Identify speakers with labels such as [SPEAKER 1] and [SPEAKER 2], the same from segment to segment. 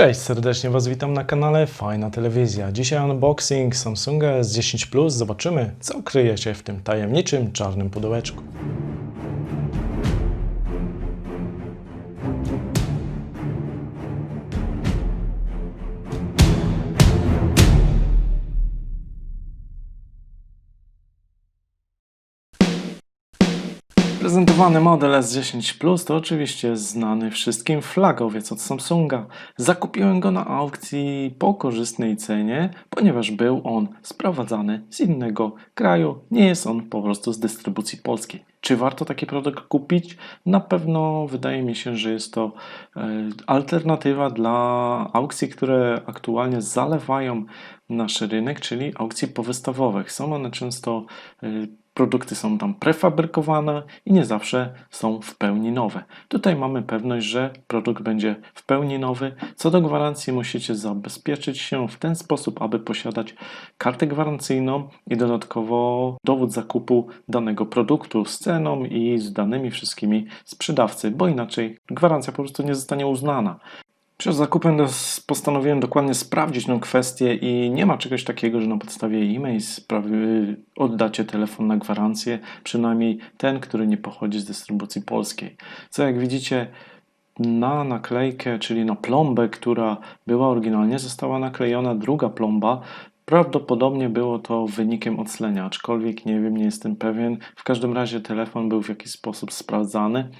[SPEAKER 1] Cześć, serdecznie Was witam na kanale Fajna Telewizja. Dzisiaj unboxing Samsunga S10 Plus. Zobaczymy, co kryje się w tym tajemniczym czarnym pudełeczku. Prezentowany model S10 Plus to oczywiście znany wszystkim flagowiec od Samsunga. Zakupiłem go na aukcji po korzystnej cenie, ponieważ był on sprowadzany z innego kraju. Nie jest on po prostu z dystrybucji polskiej. Czy warto taki produkt kupić? Na pewno wydaje mi się, że jest to e, alternatywa dla aukcji, które aktualnie zalewają nasz rynek, czyli aukcji powystawowych. Są one często e, produkty są tam prefabrykowane i nie zawsze są w pełni nowe. Tutaj mamy pewność, że produkt będzie w pełni nowy. Co do gwarancji musicie zabezpieczyć się w ten sposób, aby posiadać kartę gwarancyjną i dodatkowo dowód zakupu danego produktu z ceną i z danymi wszystkimi sprzedawcy, bo inaczej gwarancja po prostu nie zostanie uznana. Przed zakupem postanowiłem dokładnie sprawdzić tę kwestię i nie ma czegoś takiego, że na podstawie e-mail oddacie telefon na gwarancję, przynajmniej ten, który nie pochodzi z dystrybucji polskiej. Co jak widzicie, na naklejkę, czyli na plombę, która była oryginalnie, została naklejona druga plomba. Prawdopodobnie było to wynikiem oclenia, aczkolwiek nie wiem, nie jestem pewien. W każdym razie telefon był w jakiś sposób sprawdzany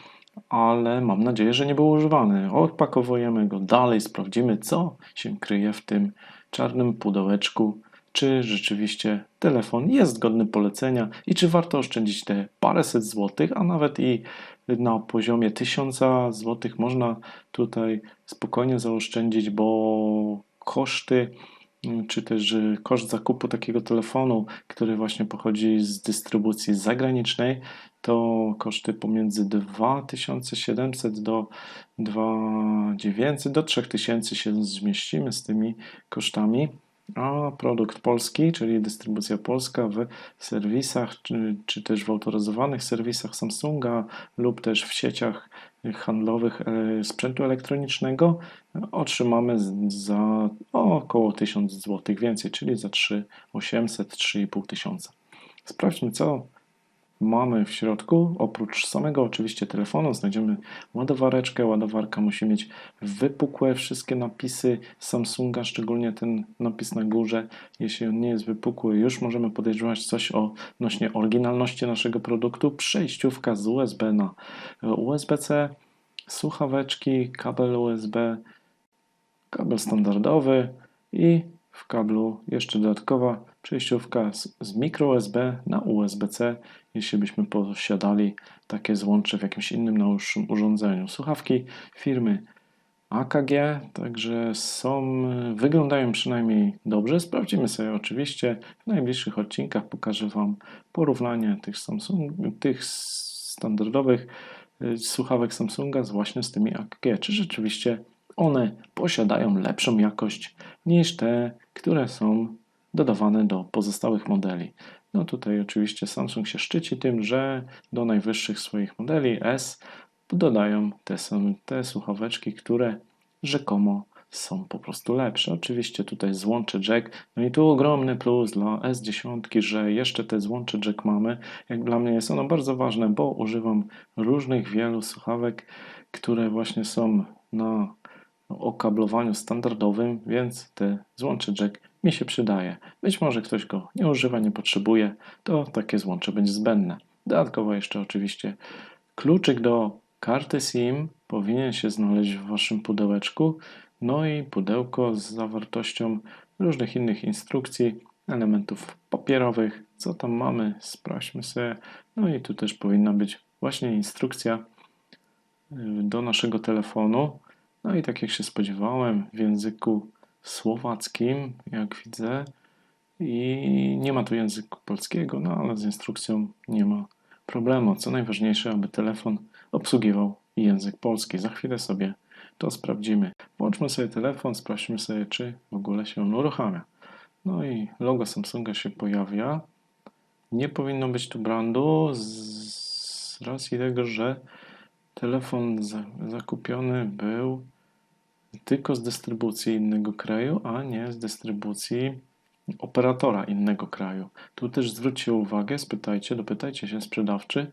[SPEAKER 1] ale mam nadzieję, że nie był używany. Odpakowujemy go dalej, sprawdzimy, co się kryje w tym czarnym pudełeczku, czy rzeczywiście telefon jest godny polecenia i czy warto oszczędzić te paręset złotych, a nawet i na poziomie tysiąca złotych można tutaj spokojnie zaoszczędzić, bo koszty czy też koszt zakupu takiego telefonu, który właśnie pochodzi z dystrybucji zagranicznej, to koszty pomiędzy 2700 do 2900 do 3000 się zmieścimy z tymi kosztami. A produkt polski, czyli dystrybucja polska w serwisach, czy, czy też w autoryzowanych serwisach Samsunga lub też w sieciach handlowych e, sprzętu elektronicznego otrzymamy za około 1000 zł więcej, czyli za 3800, 3500. Sprawdźmy, co mamy w środku. Oprócz samego oczywiście telefonu znajdziemy ładowareczkę. Ładowarka musi mieć wypukłe wszystkie napisy Samsunga, szczególnie ten napis na górze. Jeśli on nie jest wypukły, już możemy podejrzewać coś o nośnie oryginalności naszego produktu. Przejściówka z USB na USB-C, słuchaweczki, kabel USB, kabel standardowy i w kablu jeszcze dodatkowa przejściówka z, z micro USB na USB-C, jeśli byśmy posiadali takie złącze w jakimś innym nałóższym urządzeniu. Słuchawki firmy AKG, także są, wyglądają przynajmniej dobrze. Sprawdzimy sobie oczywiście w najbliższych odcinkach. Pokażę Wam porównanie tych, Samsung, tych standardowych y, słuchawek Samsunga z właśnie z tymi AKG. Czy rzeczywiście one posiadają lepszą jakość niż te, które są dodawane do pozostałych modeli. No tutaj oczywiście Samsung się szczyci tym, że do najwyższych swoich modeli S dodają te, te słuchaweczki, które rzekomo są po prostu lepsze. Oczywiście tutaj złącze jack, no i tu ogromny plus dla S10, że jeszcze te złącze jack mamy. Jak dla mnie jest ono bardzo ważne, bo używam różnych wielu słuchawek, które właśnie są na okablowaniu standardowym, więc te złącze jack mi się przydaje. Być może ktoś go nie używa, nie potrzebuje, to takie złącze będzie zbędne. Dodatkowo jeszcze oczywiście kluczyk do karty SIM powinien się znaleźć w Waszym pudełeczku, no i pudełko z zawartością różnych innych instrukcji, elementów papierowych. Co tam mamy? Sprawdźmy sobie. No i tu też powinna być właśnie instrukcja y, do naszego telefonu. No i tak jak się spodziewałem, w języku słowackim, jak widzę, i nie ma tu języka polskiego, no ale z instrukcją nie ma problemu. Co najważniejsze, aby telefon obsługiwał język polski. Za chwilę sobie to sprawdzimy. Włączmy sobie telefon, sprawdźmy sobie, czy w ogóle się on uruchamia. No i logo Samsunga się pojawia. Nie powinno być tu brandu z racji tego, że telefon zakupiony był tylko z dystrybucji innego kraju, a nie z dystrybucji operatora innego kraju. Tu też zwróćcie uwagę, spytajcie, dopytajcie się sprzedawcy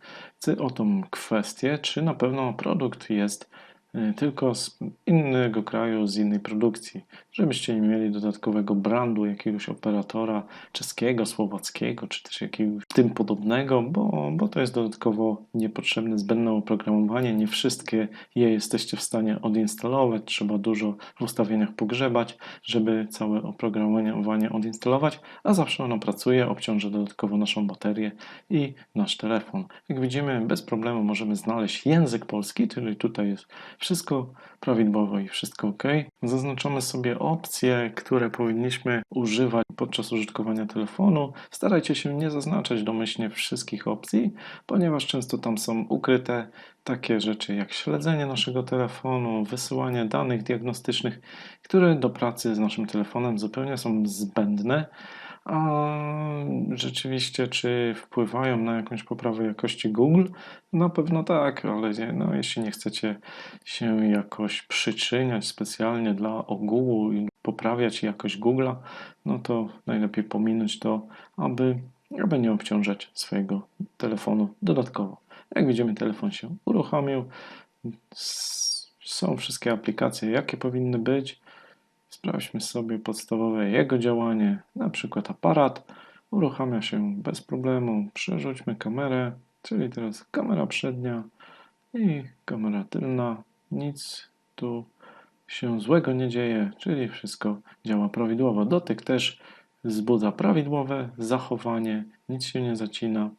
[SPEAKER 1] o tą kwestię, czy na pewno produkt jest y, tylko z innego kraju, z innej produkcji, żebyście nie mieli dodatkowego brandu jakiegoś operatora czeskiego, słowackiego, czy też jakiegoś tym podobnego, bo, bo to jest dodatkowo niepotrzebne, zbędne oprogramowanie. Nie wszystkie je jesteście w stanie odinstalować, trzeba dużo w ustawieniach pogrzebać, żeby całe oprogramowanie odinstalować, a zawsze ono pracuje, obciąża dodatkowo naszą baterię i nasz telefon. Jak widzimy, bez problemu możemy znaleźć język polski, czyli tutaj jest wszystko prawidłowo i wszystko ok. Zaznaczamy sobie opcje, które powinniśmy używać podczas użytkowania telefonu. Starajcie się nie zaznaczać domyślnie wszystkich opcji, ponieważ często tam są ukryte takie rzeczy jak śledzenie naszego telefonu, wysyłanie danych diagnostycznych, które do pracy z naszym telefonem zupełnie są zbędne. A rzeczywiście, czy wpływają na jakąś poprawę jakości Google? Na pewno tak, ale no, jeśli nie chcecie się jakoś przyczyniać specjalnie dla ogółu i poprawiać jakość Google'a, no to najlepiej pominąć to, aby, aby nie obciążać swojego telefonu dodatkowo. Jak widzimy, telefon się uruchomił. Są wszystkie aplikacje, jakie powinny być. Sprawdźmy sobie podstawowe jego działanie, na przykład aparat. Uruchamia się bez problemu. Przerzućmy kamerę, czyli teraz kamera przednia i kamera tylna. Nic tu się złego nie dzieje, czyli wszystko działa prawidłowo. Dotyk też wzbudza prawidłowe zachowanie, nic się nie zacina.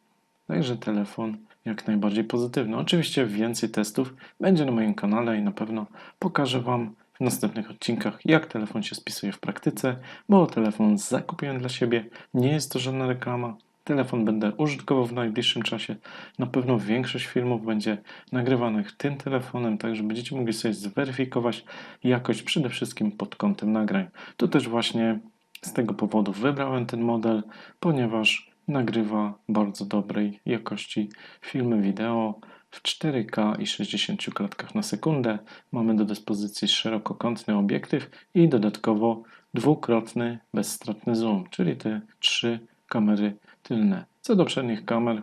[SPEAKER 1] Także telefon jak najbardziej pozytywny. Oczywiście więcej testów będzie na moim kanale i na pewno pokażę Wam w następnych odcinkach, jak telefon się spisuje w praktyce, bo telefon zakupiłem dla siebie, nie jest to żadna reklama. Telefon będę użytkował w najbliższym czasie. Na pewno większość filmów będzie nagrywanych tym telefonem, także będziecie mogli sobie zweryfikować jakość przede wszystkim pod kątem nagrań. Tu też właśnie z tego powodu wybrałem ten model, ponieważ nagrywa bardzo dobrej jakości filmy wideo w 4K i 60 klatkach na sekundę. Mamy do dyspozycji szerokokątny obiektyw i dodatkowo dwukrotny bezstratny zoom, czyli te trzy kamery tylne. Co do przednich kamer,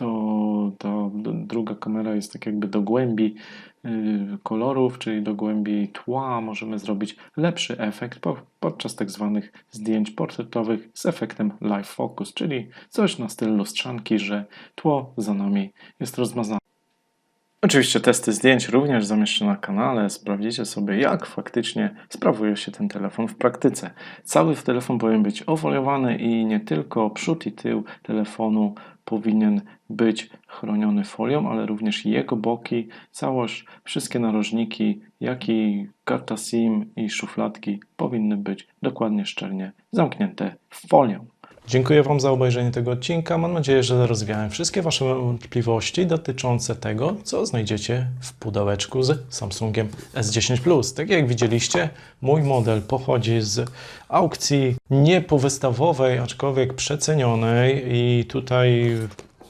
[SPEAKER 1] to ta druga kamera jest tak jakby do głębi y, kolorów, czyli do głębi tła. Możemy zrobić lepszy efekt podczas tak zwanych zdjęć portretowych z efektem live focus, czyli coś na styl lustrzanki, że tło za nami jest rozmazane. Oczywiście testy zdjęć również zamieszczę na kanale. Sprawdzicie sobie, jak faktycznie sprawuje się ten telefon w praktyce. Cały telefon powinien być owoliowany i nie tylko przód i tył telefonu powinien być chroniony folią, ale również jego boki, całość, wszystkie narożniki, jak i karta SIM i szufladki powinny być dokładnie szczelnie zamknięte folią. Dziękuję Wam za obejrzenie tego odcinka. Mam nadzieję, że rozwiałem wszystkie Wasze wątpliwości dotyczące tego, co znajdziecie w pudełeczku z Samsungiem S10 Plus. Tak jak widzieliście, mój model pochodzi z aukcji niepowystawowej, aczkolwiek przecenionej i tutaj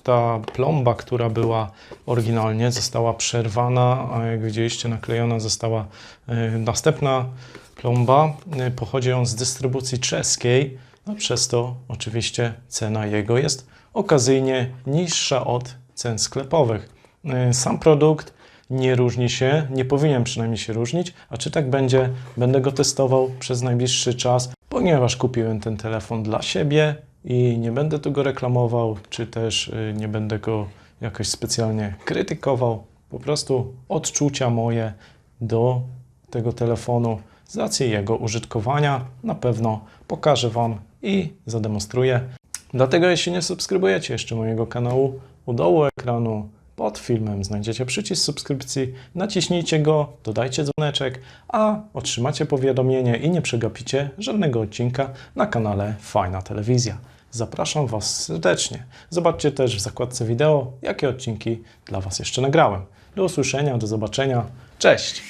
[SPEAKER 1] ta plomba, która była oryginalnie, została przerwana, a jak widzieliście, naklejona została e, następna plomba. E, pochodzi on z dystrybucji czeskiej no, przez to oczywiście cena jego jest okazyjnie niższa od cen sklepowych. Y, sam produkt nie różni się, nie powinien przynajmniej się różnić, a czy tak będzie, będę go testował przez najbliższy czas, ponieważ kupiłem ten telefon dla siebie i nie będę tu go reklamował, czy też y, nie będę go jakoś specjalnie krytykował. Po prostu odczucia moje do tego telefonu z racji jego użytkowania na pewno pokażę Wam i zademonstruję. Dlatego jeśli nie subskrybujecie jeszcze mojego kanału, u dołu ekranu pod filmem znajdziecie przycisk subskrypcji, naciśnijcie go, dodajcie dzwoneczek, a otrzymacie powiadomienie i nie przegapicie żadnego odcinka na kanale Fajna Telewizja. Zapraszam Was serdecznie. Zobaczcie też w zakładce wideo, jakie odcinki dla Was jeszcze nagrałem. Do usłyszenia, do zobaczenia. Cześć!